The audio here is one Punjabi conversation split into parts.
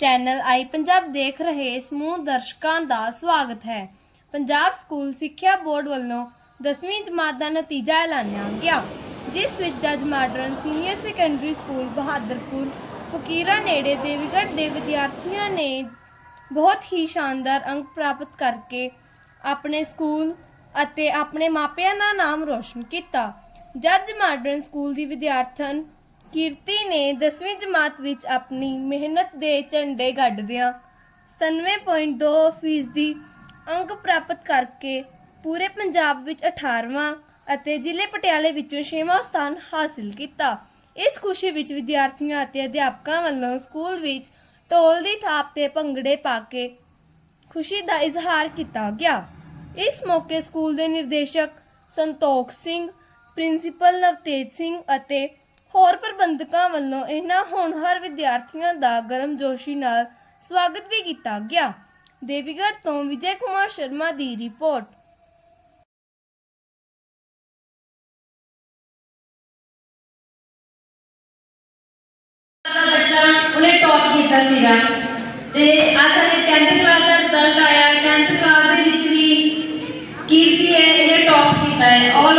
ਚੈਨਲ ਆਈ ਪੰਜਾਬ ਦੇਖ ਰਹੇ ਸਮੂਹ ਦਰਸ਼ਕਾਂ ਦਾ ਸਵਾਗਤ ਹੈ। ਪੰਜਾਬ ਸਕੂਲ ਸਿੱਖਿਆ ਬੋਰਡ ਵੱਲੋਂ 10ਵੀਂ ਜਮਾਤ ਦਾ ਨਤੀਜਾ ਐਲਾਨਿਆ ਗਿਆ, ਜਿਸ ਵਿੱਚ ਜੱਜ modern senior secondary school Bahadurpur, Fakira ਨੇੜੇ ਦੇਵੀਗੜ੍ਹ ਦੇ ਵਿਦਿਆਰਥੀਆਂ ਨੇ ਬਹੁਤ ਹੀ ਸ਼ਾਨਦਾਰ ਅੰਕ ਪ੍ਰਾਪਤ ਕਰਕੇ ਆਪਣੇ ਸਕੂਲ ਅਤੇ ਆਪਣੇ ਮਾਪਿਆਂ ਦਾ ਨਾਮ ਰੋਸ਼ਨ ਕੀਤਾ। ਜੱਜ ਮਾਡਰਨ ਸਕੂਲ ਦੀ ਵਿਦਿਆਰਥਣ ਕੀਰਤੀ ਨੇ 10ਵੀਂ ਜਮਾਤ ਵਿੱਚ ਆਪਣੀ ਮਿਹਨਤ ਦੇ ਝੰਡੇ ਗੱਡਦਿਆਂ 97.2 ਫੀਸਦੀ ਅੰਕ ਪ੍ਰਾਪਤ ਕਰਕੇ ਪੂਰੇ ਪੰਜਾਬ ਵਿੱਚ 18ਵਾਂ ਅਤੇ ਜ਼ਿਲ੍ਹੇ ਪਟਿਆਲੇ ਵਿੱਚੋਂ 6ਵਾਂ ਸਥਾਨ ਹਾਸਿਲ ਕੀਤਾ। ਇਸ ਖੁਸ਼ੀ ਵਿੱਚ ਵਿਦਿਆਰਥੀਆਂ ਅਤੇ ਅਧਿਆਪਕਾਂ ਵੱਲੋਂ ਸਕੂਲ ਵਿੱਚ ਢੋਲ ਦੀ ਥਾਪ ਤੇ ਭੰਗੜੇ ਪਾ ਕੇ ਖੁਸ਼ੀ ਦਾ ਇਜ਼ਹਾਰ ਕੀਤਾ ਗਿਆ। ਇਸ ਮੌਕੇ ਸਕੂਲ ਦੇ ਨਿਰਦੇਸ਼ਕ ਸੰਤੋਖ ਸਿੰਘ, ਪ੍ਰਿੰਸੀਪਲ ਨਵਤੇਜ ਸਿੰਘ ਅਤੇ ਹੋਰ ਪ੍ਰਬੰਧਕਾਂ ਵੱਲੋਂ ਇਹਨਾਂ ਹੋਣਹਾਰ ਵਿਦਿਆਰਥੀਆਂ ਦਾ ਗਰਮਜੋਸ਼ੀ ਨਾਲ ਸਵਾਗਤ ਵੀ ਕੀਤਾ ਗਿਆ। ਦੇਵੀਗੜ੍ਹ ਤੋਂ ਵਿਜੇ ਕੁਮਾਰ ਸ਼ਰਮਾ ਦੀ ਰਿਪੋਰਟ। ਦਾ ਬੱਚਾ ਉਹਨੇ ਟੌਪ ਕੀਤਾ ਸੀਗਾ। ਤੇ ਅੱਜ ਸਾਡੇ 10th ਕਲਾਸ ਦਾ ਰਿਜ਼ਲਟ ਆਇਆ। 10th ਕਲਾਸ ਦੇ ਵਿੱਚ ਵੀ ਕੀਰਤੀ ਹੈ, ਇਹਨੇ ਟੌਪ ਕੀਤਾ ਹੈ। ਆਲ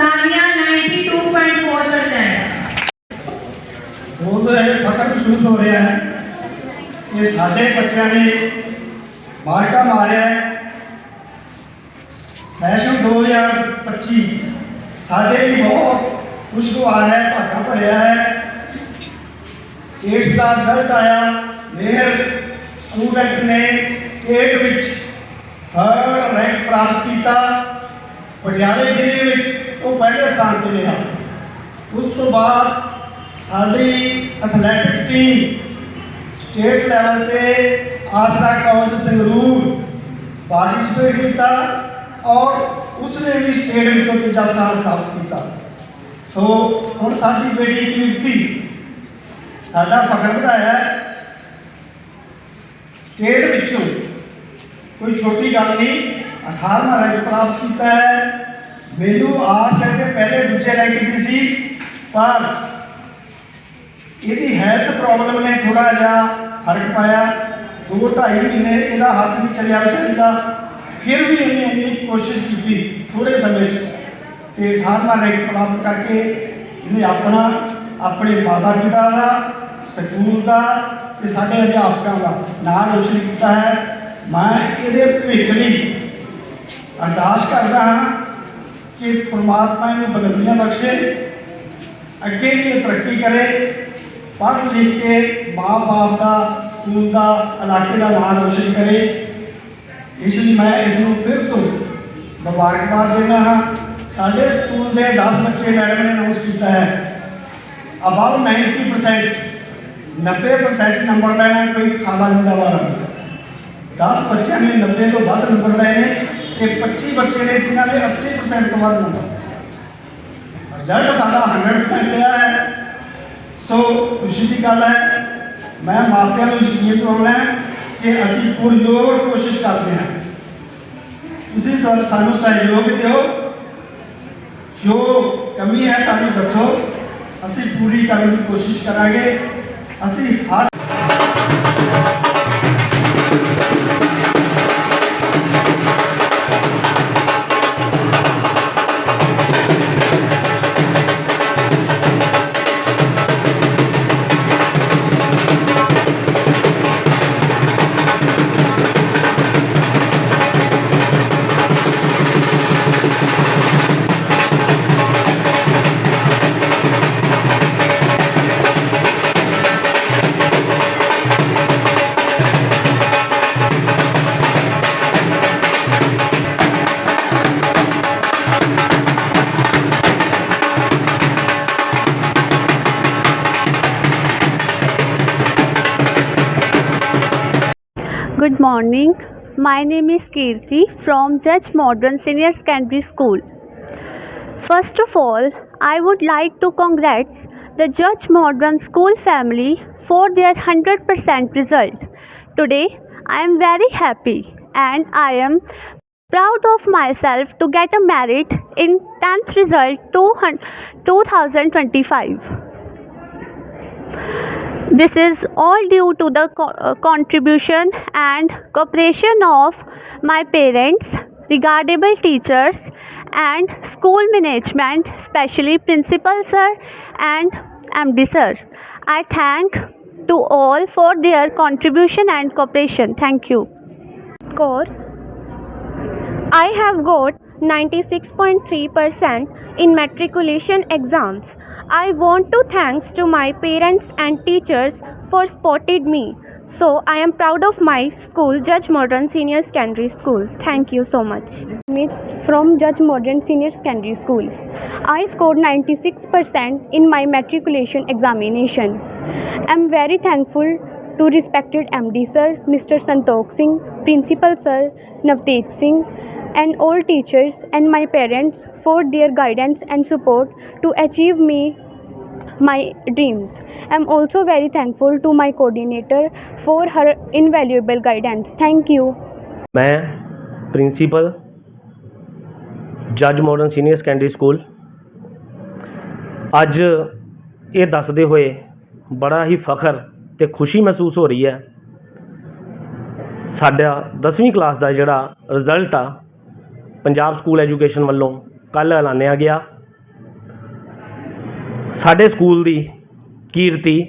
सानिया महसूस हो रहा है। कि साढ़े बच्चों ने मार्का मारिया है। सैशन 2025 साढ़े लिए बहुत खुशगवार है, भागा भरया है। एट का रिज़ल्ट आया। मेयर स्टूडेंट ने एट थर्ड रैंक प्राप्त किया पटियाले ज़िले में ਉਹ ਪਹਿਲੇ ਸਥਾਨ ਤੇ ਰਿਹਾ। ਉਸ ਤੋਂ ਬਾਅਦ ਸਾਡੀ ਐਥਲੈਟਿਕ ਟੀਮ ਸਟੇਟ ਲੈਵਲ ਤੇ ਆਸਰਾ ਕਾਲਜ ਸੰਗਰੂਰ ਪਾਰਟਿਸਿਪੇਟ ਕੀਤਾ ਔਰ ਉਸਨੇ ਵੀ ਸਟੇਟ ਵਿੱਚੋਂ ਤੀਜਾ ਸਥਾਨ ਪ੍ਰਾਪਤ ਕੀਤਾ। ਸੋ ਹੁਣ ਸਾਡੀ ਬੇਟੀ ਕੀਰਤੀ, ਸਾਡਾ ਫਖਰ ਵਧਾਇਆ ਸਟੇਟ ਵਿੱਚੋਂ ਕੋਈ ਛੋਟੀ ਗੱਲ ਨਹੀਂ 18ਵਾਂ ਰੈਂਕ ਪ੍ਰਾਪਤ ਕੀਤਾ ਹੈ। ਮੈਨੂੰ ਆਸ ਹੈ ਕਿ ਪਹਿਲੇ ਦੂਜੇ ਰੈਂਕ ਦੀ ਸੀ, ਪਰ ਇਹਦੀ ਹੈਲਥ ਪ੍ਰੋਬਲਮ ਨੇ ਥੋੜਾ ਜਿਹਾ ਫ਼ਰਕ ਪਾਇਆ। ਦੋ ਢਾਈ ਮਹੀਨੇ ਇਹਦਾ ਹੱਥ ਨਹੀਂ ਚੱਲਿਆ ਵਿਚਾਰੀ ਦਾ। ਫਿਰ ਵੀ ਇਹਨੇ ਇੰਨੀ ਕੋਸ਼ਿਸ਼ ਕੀਤੀ ਥੋੜੇ ਸਮੇਂ 'ਚ। ਤੇ 18ਵਾਂ ਰੈਂਕ ਪ੍ਰਾਪਤ ਕਰਕੇ ਇਹਨੇ ਆਪਣਾ, ਆਪਣੇ ਮਾਤਾ ਪਿਤਾ ਦਾ, ਸਕੂਲ ਦਾ ਤੇ ਸਾਡੇ ਅਧਿਆਪਕਾਂ ਦਾ ਨਾਮ ਰੋਸ਼ਨ ਕੀਤਾ ਹੈ। ਮੈਂ ਇਹਦੇ ਭਵਿੱਖ ਲਈ ਅਰਦਾਸ ਕਰਦਾ ਹਾਂ ਕਿ ਪ੍ਰਮਾਤਮਾ ਇਹਨੂੰ ਬੁਲੰਦੀਆਂ ਬਖਸ਼ੇ, ਅੱਗੇ ਵੀ ਇਹ ਤਰੱਕੀ ਕਰੇ, ਪੜ੍ਹ ਲਿਖ ਕੇ ਮਾਂ-ਬਾਪ ਦਾ, ਸਕੂਲ ਦਾ, ਇਲਾਕੇ ਦਾ ਨਾਮ ਰੋਸ਼ਨ ਕਰੇ। ਇਸ ਲਈ ਮੈਂ ਇਸ ਨੂੰ ਫਿਰ ਤੋਂ ਮੁਬਾਰਕਬਾਦ ਦਿੰਦਾ ਹਾਂ। ਸਾਡੇ ਸਕੂਲ ਦੇ 10 ਬੱਚੇ ਮੈਡਮ ਨੇ ਅਨਾਉਂਸ ਕੀਤਾ ਹੈ। ਅਬਵ 90% 90% ਨੰਬਰ ਲੈਣਾ ਕੋਈ ਖਾਲਾ ਜਿੰਦਾ ਵਾਲਾ ਨਹੀਂ 10 ਬੱਚਿਆਂ ਨੇ 90 ਤੋਂ ਵੱਧ ਨੰਬਰ ਲਏ ਨੇ। ਤੇ 25 ਬੱਚੇ ਨੇ ਜਿਨ੍ਹਾਂ ਨੇ 80% ਤੋਂ ਵੱਧ ਨੰਬਰ ਰਿਜ਼ਲਟ ਸਾਡਾ 100% ਲਿਆ ਹੈ ਸੋ ਖੁਸ਼ੀ ਦੀ ਗੱਲ ਹੈ ਮੈਂ ਮਾਪਿਆਂ ਨੂੰ ਯਕੀਨ ਦਿਵਾਉਣਾ ਹੈ ਕਿ ਅਸੀਂ ਪੁਰਜ਼ੋਰ ਕੋਸ਼ਿਸ਼ ਕਰਦੇ ਹਾਂ ਤੁਸੀਂ ਤਾਂ ਸਾਨੂੰ ਸਹਿਯੋਗ ਦਿਓ ਜੋ ਕਮੀ ਹੈ ਸਾਨੂੰ ਦੱਸੋ ਅਸੀਂ ਪੂਰੀ ਕਰਨ ਦੀ ਕੋਸ਼ਿਸ਼ ਕਰਾਂਗੇ ਅਸੀਂ ਹਰ Good morning. My name is Kirti from Judge Modern Senior Secondary School. First of all, I would like to congratulate the Judge Modern School family for their 100% result. Today, I am very happy and I am proud of myself to get a merit in 10th result 200 2025. This is all due to the co- uh, contribution and cooperation of my parents, regardable teachers, and school management, especially principal sir and MD sir. I thank to all for their contribution and cooperation. Thank you. score. I have got 96.3% in matriculation exams. I want to thanks to my parents and teachers for spotted me. So I am proud of my school, Judge Modern Senior Secondary School. Thank you so much. From Judge Modern Senior Secondary School. I scored 96% in my matriculation examination. I'm very thankful to respected MD sir, Mr. Santokh Singh, Principal sir, Navteej Singh, and all teachers and my parents for their guidance and support to achieve me my dreams. I'm also very thankful to my coordinator for her invaluable guidance. Thank you. ਮੈਂ ਪ੍ਰਿੰਸੀਪਲ ਜੱਜ ਮਾਡਰਨ ਸੀਨੀਅਰ ਸੈਕੰਡਰੀ ਸਕੂਲ ਅੱਜ ਇਹ ਦੱਸਦੇ ਹੋਏ ਬੜਾ ਹੀ ਫਖਰ ਤੇ ਖੁਸ਼ੀ ਮਹਿਸੂਸ ਹੋ ਰਹੀ ਹੈ ਸਾਡਾ 10ਵੀਂ ਕਲਾਸ ਦਾ ਜਿਹੜਾ ਰਿਜ਼ਲਟ ਆ ਪੰਜਾਬ ਸਕੂਲ ਐਜੂਕੇਸ਼ਨ ਵੱਲੋਂ ਕੱਲ ਐਲਾਨਿਆ ਗਿਆ। ਸਾਡੇ ਸਕੂਲ ਦੀ ਕੀਰਤੀ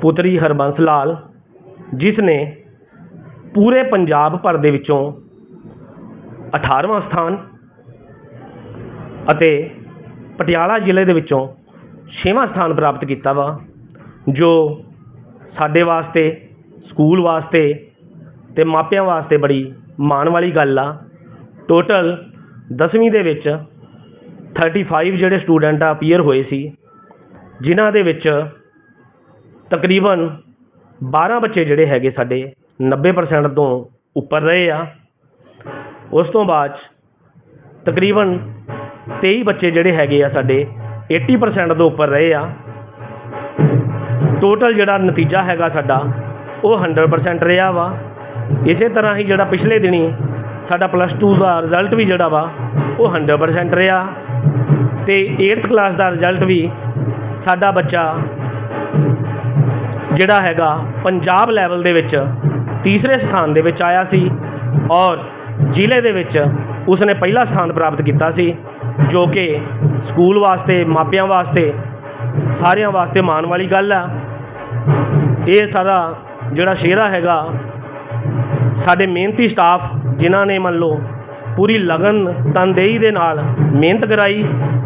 ਪੁੱਤਰੀ ਹਰਬੰਸ ਲਾਲ, ਜਿਸ ਨੇ ਪੂਰੇ ਪੰਜਾਬ ਭਰ ਦੇ ਵਿੱਚੋਂ 18ਵਾਂ ਸਥਾਨ ਅਤੇ ਪਟਿਆਲਾ ਜ਼ਿਲ੍ਹੇ ਦੇ ਵਿੱਚੋਂ 6ਵਾਂ ਸਥਾਨ ਪ੍ਰਾਪਤ ਕੀਤਾ ਵਾ, ਜੋ ਸਾਡੇ ਵਾਸਤੇ, ਸਕੂਲ ਵਾਸਤੇ ਤੇ ਮਾਪਿਆਂ ਵਾਸਤੇ ਬੜੀ ਮਾਣ ਵਾਲੀ ਗੱਲ ਆ। ਟੋਟਲ 10ਵੀਂ ਦੇ ਵਿੱਚ 35 ਜਿਹੜੇ ਸਟੂਡੈਂਟ ਆ ਅਪੀਅਰ ਹੋਏ ਸੀ, ਜਿਨ੍ਹਾਂ ਦੇ ਵਿੱਚ ਤਕਰੀਬਨ 12 ਬੱਚੇ ਜਿਹੜੇ ਹੈਗੇ ਸਾਡੇ 90% ਤੋਂ ਉੱਪਰ ਰਹੇ ਆ। ਉਸ ਤੋਂ ਬਾਅਦ 'ਚ ਤਕਰੀਬਨ 23 ਬੱਚੇ ਜਿਹੜੇ ਹੈਗੇ ਆ ਸਾਡੇ 80% ਤੋਂ ਉੱਪਰ ਰਹੇ ਆ। ਟੋਟਲ ਜਿਹੜਾ ਨਤੀਜਾ ਹੈਗਾ ਸਾਡਾ, ਉਹ 100% ਰਿਹਾ ਵਾ। ਇਸੇ ਤਰ੍ਹਾਂ ਹੀ ਜਿਹੜਾ ਪਿਛਲੇ ਦਿਨੀ ਸਾਡਾ ਪਲੱਸ 2 ਦਾ ਰਿਜ਼ਲਟ ਵੀ ਜਿਹੜਾ ਵਾ, ਉਹ 100% ਰਿਹਾ। ਤੇ 8th ਕਲਾਸ ਦਾ ਰਿਜ਼ਲਟ ਵੀ ਸਾਡਾ ਬੱਚਾ ਜਿਹੜਾ ਹੈਗਾ ਪੰਜਾਬ ਲੈਵਲ ਦੇ ਵਿੱਚ ਤੀਸਰੇ ਸਥਾਨ ਦੇ ਵਿੱਚ ਆਇਆ ਸੀ ਔਰ ਜ਼ਿਲ੍ਹੇ ਦੇ ਵਿੱਚ ਉਸਨੇ ਪਹਿਲਾ ਸਥਾਨ ਪ੍ਰਾਪਤ ਕੀਤਾ ਸੀ, ਜੋ ਕਿ ਸਕੂਲ ਵਾਸਤੇ, ਮਾਪਿਆਂ ਵਾਸਤੇ, ਸਾਰਿਆਂ ਵਾਸਤੇ ਮਾਣ ਵਾਲੀ ਗੱਲ ਆ। ਇਹ ਸਾਰਾ ਜਿਹੜਾ ਸ਼ੇਰਾ ਹੈਗਾ, ਸਾਡੇ ਮਿਹਨਤੀ ਸਟਾਫ ਜਿਨ੍ਹਾਂ ਨੇ ਮੰਨ ਲਓ ਪੂਰੀ ਲਗਨ ਤਨਦੇਹੀ ਦੇ ਨਾਲ ਮਿਹਨਤ ਕਰਾਈ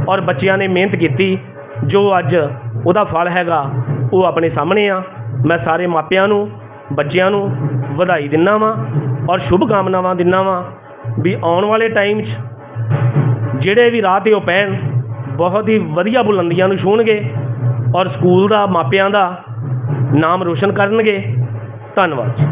ਔਰ ਬੱਚਿਆਂ ਨੇ ਮਿਹਨਤ ਕੀਤੀ, ਜੋ ਅੱਜ ਉਹਦਾ ਫਲ ਹੈਗਾ, ਉਹ ਆਪਣੇ ਸਾਹਮਣੇ ਆ। ਮੈਂ ਸਾਰੇ ਮਾਪਿਆਂ ਨੂੰ, ਬੱਚਿਆਂ ਨੂੰ ਵਧਾਈ ਦਿੰਦਾ ਵਾਂ ਔਰ ਸ਼ੁਭ ਕਾਮਨਾਵਾਂ ਦਿੰਦਾ ਵਾਂ ਵੀ ਆਉਣ ਵਾਲੇ ਟਾਈਮ 'ਚ ਜਿਹੜੇ ਵੀ ਰਾਹ ਤੇ ਉਹ ਪੈਣ, ਬਹੁਤ ਹੀ ਵਧੀਆ ਬੁਲੰਦੀਆਂ ਨੂੰ ਛੂਹਣਗੇ ਔਰ ਸਕੂਲ ਦਾ, ਮਾਪਿਆਂ ਦਾ ਨਾਮ ਰੋਸ਼ਨ ਕਰਨਗੇ। ਧੰਨਵਾਦ ਜੀ।